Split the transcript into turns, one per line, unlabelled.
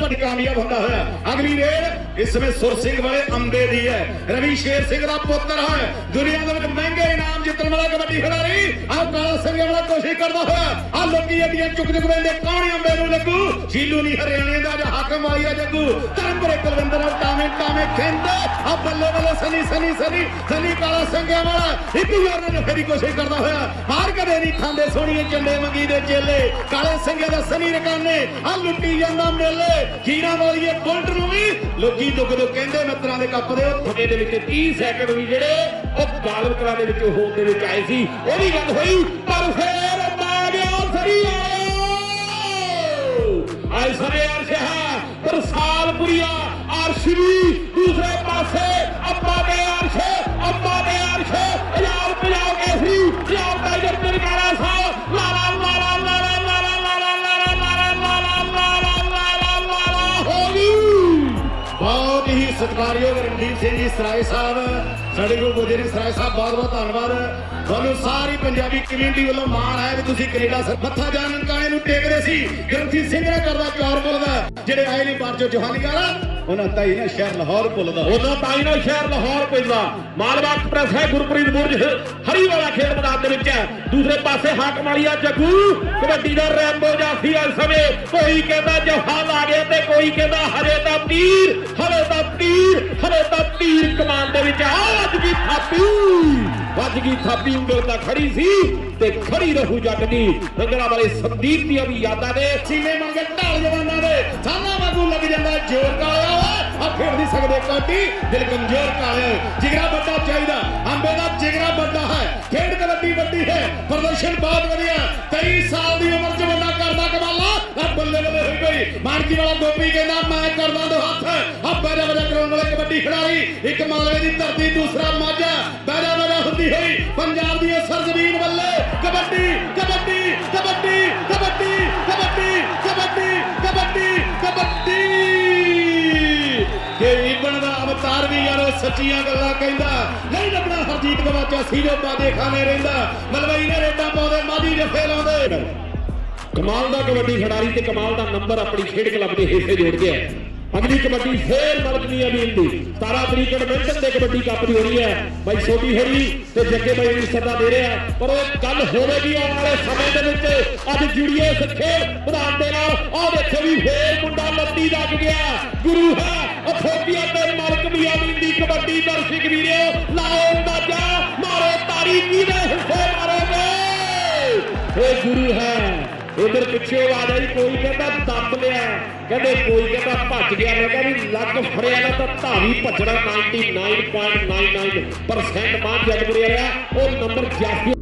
ਬੜੀ ਕਾਮਯਾਬ ਹੁੰਦਾ ਹੋਇਆ। ਅਗਲੀ ਰੇਡ ਇਸ ਸਮੇਂ ਸੁਰ ਸਿੰਘ ਵਾਲੇ ਅੰਬੇ ਦੀ ਹੈ। ਰਵੀ ਸ਼ੇਰ ਸਿੰਘ ਦਾ ਪੁੱਤਰ ਹੈ। ਦੁਨੀਆ ਦੇ ਵਿੱਚ ਮਹਿੰਗੇ ਇਨਾਮ ਜਿੱਤਣ ਵਾਲਾ ਕਬੱਡੀ ਖਿਡਾਰੀ ਆਹ ਕਾਲਾ ਸਿੰਘ ਵਾਲਾ ਕੋਸ਼ਿਸ਼ ਕਰਦਾ ਹੋਇਆ। ਆ ਲੋਕੀ ਅੱਡੀਆਂ ਚੁੱਕ ਚੁੱਕ ਲੈਂਦੇ ਕੌਣ ਅੰਬੇ ਨੂੰ ਲੱਗੂ? ਸ਼ੀਲੂ ਨਹੀਂ, ਹਰਿਆਣੇ ਦਾ ਜਾਂ ਹਾਕਮ ਵਾਲੀ ਦਾ ਜੱਗੂ ਧਰਮਪੁਰੇ ਕੁਲਵਿੰਦਰ ਨਾਲ ਟਾਵੇਂ ਆ ਬੱਲੇ ਬੱਲੇ ਸਨੀ ਸਨੀ ਸਨੀ ਸਨੀ ਕਾਲਾ ਸਿੰਘ ਵਾਲਾ। ਇੱਕ ਵਾਰ ਨਾਲ ਫੇਰੀ ਕੋਸ਼ਿਸ਼ ਕਰਦਾ ਹੋਇਆ। ਹਾਰ ਕਦੇ ਨਹੀਂ ਖਾਂਦੇ ਸੋਹਣੀਏ ਚੰਡੇ ਮੰਗੀ ਦੇ ਚੇਲੇ। ਕਾਲੇ ਸਿੰਘਾਂ ਦਾ ਸਨੀ ਰਕਾਨੇ। ਆ ਲੁੱਟੀ ਜਾਂਦਾ ਮੇਲੇ। ਖੀਰਾਂ ਵਾਲੀਏ ਬੁਲਟ ਨੂੰ ਵੀ ਲੋਕੀ ਦੁੱਖ ਦੁੱਖ ਕਹਿੰਦੇ, ਮਿੱਤਰਾਂ ਦੇ ਕੱਪ ਦੇ ਥੋੜੇ ਦੇ ਵਿੱਚ 30 ਸੈਕਿੰਡ ਵੀ ਜਿਹੜੇ ਉਹ ਗਾਲਬ ਕਲਾ ਦੇ ਵਿੱਚ ਹੋਣ ਦੇ ਵਿੱਚ ਆਏ ਸੀ। ਉਹ ਵੀ ਗੱਲ ਹੋਈ, ਪਰ ਫੇਰ ਮਾਰਿਆ ਸਰੀਆ ਆਏ ਸਰੇ ਅਰਸ਼ ਹੈ ਤਰਸਾਲਪੁਰੀਆ ਅਰਸ਼ ਦੂਸਰੇ ਪਾਸੇ ਅੱਬਾ ਦੇ ਅਰਸ਼ ਅੱਬਾ ਦੇ ਅਰਸ਼ ਪੰਜਾਬ ਪੰਜਾਬ ਕੇਸਰੀ ਪੰਜਾਬ ਟਾਈਗਰ ਨਿਰਕਾਰਾ ਸਾਹਿਬ ਲਾ ਲਾ ਲਾ ਲਾ ਲਾ ਲਾ ਲਾ ਲਾ ਲਾ ਲਾ ਲਾ ਹੋ ਗਈ ਬਹੁਤ ਹੀ ਸਤਿਕਾਰਯੋਗ ਰਣਜੀਤ ਸਿੰਘ ਜੀ ਸਰਾਏ ਸਾਹਿਬ ਸਾਡੇ ਕੋਲ ਪੁੱਜੇ ਨੇ ਸਰਾਏ ਸਾਹਿਬ ਬਹੁਤ ਬਹੁਤ ਧੰਨਵਾਦ ਤੁਹਾਨੂੰ ਸਾਰੀ ਪੰਜਾਬੀ ਕਮਿਊਨਿਟੀ ਵੱਲੋਂ ਮਾਣ ਹੈ ਵੀ ਤੁਸੀਂ ਕੈਨੇਡਾ ਸਰ ਮੱਥਾ ਜਾਣ ਨਨਕਾਣੇ ਨੂੰ ਟੇਕਦੇ ਸੀ ਗ੍ਰੰਥੀ ਸਿੰਘ ਨੇ ਕਰਦਾ ਪਿਆਰ ਬੋਲਦਾ ਜਿਹੜੇ ਆਏ ਨੇ ਬਾਅਦ ਚੋਂ ਜਹਾਨੀਗਾਰਾ ਉਹਨਾਂ ਤਾਈ ਨਾ ਸ਼ਹਿਰ ਲਾਹੌਰ ਪੁੱਲਦਾ
ਉਹਨਾਂ ਤਾਈ ਨਾਲ ਸ਼ਹਿਰ ਲਾਹੌਰ ਪੈਂਦਾ ਮਾਲਵਾ ਐਕਸਪ੍ਰੈਸ ਹੈ ਗੁਰਪ੍ਰੀਤ ਬੁਰਜ ਹਰੀ ਵਾਲਾ ਖੇਡ ਮੈਦਾਨ ਦੇ ਵਿੱਚ ਹੈ। ਦੂਸਰੇ ਪਾਸੇ ਹਾਕਮ ਵਾਲੀਆ ਜੱਗੂ, ਕਬੱਡੀ ਦਾ ਰੈਂਬੋ ਜਾਫੀ ਇਸ ਸਮੇਂ। ਕੋਈ ਕਹਿੰਦਾ ਜਹਾਲ ਆ ਗਿਆ ਤੇ ਕੋਈ ਕਹਿੰਦਾ ਹਰੇ ਦਾ ਤੀਰ ਹਰੇ ਦਾ ਤੀਰ ਹਰੇ ਦਾ ਤੀਰ ਕਮਾਨ ਦੇ ਵਿੱਚ ਆ ਵੱਜ ਗਈ ਥਾਪੀ। ਵੱਜ ਥਾਪੀ ਉਂਗਲ ਤਾਂ ਖੜੀ ਸੀ ਤੇ ਖੜੀ ਰਹੂ ਜੱਟ ਦੀ। ਰੰਗਲਾ ਵਾਲੇ ਸੰਦੀਪ ਦੀਆਂ ਵੀ ਯਾਦਾਂ ਨੇ।
ਸੀਨੇ ਮੰਗੇ ਢਾਲ ਜਵਾਨਾਂ ਦੇ। ਸਾਨਾ ਵਾਂਗੂ ਲੱਗ ਜਾਂਦਾ ਜੋਰ ਕਾਲਿਆ ਆ ਖੇਡ ਨਹੀਂ ਸਕਦੇ ਕਾਟੀ। ਦਿਲ ਕਮਜ਼ੋਰ ਕਾਲਿਆ ਜਿਗਰਾ ਵੱਡਾ ਚਾਹੀਦਾ। ਅੰਬੇ ਦਾ ਜਿਗਰਾ ਵੱਡਾ ਹੈ। ਖੇਡ ਕਬੱਡੀ ਵੱਡੀ ਹੈ। ਪ੍ਰਦਰਸ਼ਨ ਬਹੁਤ ਵਧੀਆ। 23 ਸਾਲ ਦੀ ਉਮਰ 'ਚ ਬੰਦਾ ਕਰਦਾ ਕਮਾਲਾ ਆ ਬੱਲੇ ਬੱਲੇ ਹੋਈ ਗਈ ਮਾਨਕੀ ਵਾਲਾ ਗੋਪੀ ਕਹਿੰਦਾ, ਮੈਂ ਕਰਦਾ ਦੋ ਹੱਥ। ਆ ਬੈਜਾ ਬੈਜਾ ਕਰਾਉਣ ਵਾਲੇ ਕਬੱਡੀ ਖਿਡਾਰੀ। ਇੱਕ ਮਾਲਵੇ ਦੀ ਧਰਤੀ, ਦੂਸਰਾ ਕਬੱਡੀ ਕਿ ਇਬਨ ਦਾ ਅਵਤਾਰ ਵੀ ਯਾਰੋ ਸੱਚੀਆਂ ਗੱਲਾਂ ਕਹਿੰਦਾ। ਨਹੀਂ ਲੱਭਣਾ ਹਰਜੀਤ ਗਵਾਚਾ ਸੀ ਜੋ ਬਾਦੇ ਖਾਨੇ ਰਹਿੰਦਾ। ਮਲਵਈ ਨੇ ਰੇਡਾਂ ਪਾਉਂਦੇ ਮਾਦੀ ਜੱਫੇ ਲਾਉਂਦੇ
ਕਮਾਲ ਦਾ ਕਬੱਡੀ ਖਿਡਾਰੀ ਤੇ ਕਮਾਲ ਦਾ ਨੰਬਰ ਆਪਣੀ ਖੇਡ ਕਲੱਬ ਦੇ ਹਿੱਸੇ ਜੋੜ ਗਿਆ ਅਗਲੀ ਕਬੱਡੀ ਫੇਰ ਮਲਕਨੀਆ ਦੀ 17 ਤਰੀਕ ਨੂੰ ਦੇ ਕਬੱਡੀ ਕੱਪ ਦੀ ਹੋ ਰਹੀ ਹੈ। ਬਾਈ ਛੋਟੀ ਹਰੀ ਤੇ ਜੱਗੇ ਬਾਈ ਨੂੰ ਸੱਦਾ ਦੇ ਰਿਹਾ। ਪਰ ਉਹ ਕੱਲ ਹੋਵੇਗੀ ਆਉਣ ਵਾਲੇ ਸਮੇਂ ਦੇ ਵਿੱਚ। ਅੱਜ ਜੁੜੀਏ ਇਸ ਖੇਡ ਮੈਦਾਨ ਦੇ ਨਾਲ। ਆਹ ਦੇਖੋ ਵੀ ਫੇਰ ਮੁੰਡਾ ਲੱਤੀ ਲੱਗ ਗਿਆ। ਗੁਰੂ ਹੈ ਅਥੋਪੀਆ ਤੇ ਮਲਕਨੀਆ ਦੀ ਕਬੱਡੀ। ਦਰਸ਼ਕ ਵੀਰੋ, ਲਾਓ ਅੰਦਾਜ਼ਾ। ਮਾਰੋ ਤਾਰੀ ਕਿਹਦੇ ਹਿੱਸੇ ਮਾਰੋਗੇ? ਇਹ ਗੁਰੂ ਹੈ। ਉਧਰ ਪਿੱਛੇ ਆਵਾਜ਼ ਆਈ ਕੋਈ ਕਹਿੰਦਾ ਦੱਬ ਲਿਆ। ਕਹਿੰਦੇ ਕੋਈ ਕਹਿੰਦਾ ਭੱਜ ਗਿਆ। ਮੈਂ ਕਹਿੰਦਾ ਵੀ ਲੱਗ ਫੜਿਆ ਨਾ ਤਾਂ ਧਾਵੀ ਭੱਜਣਾ 99.99% ਮਾਨ ਜਗਮੁਰੇ ਰਿਹਾ ਉਹ ਨੰਬਰ ਜਾਫੀ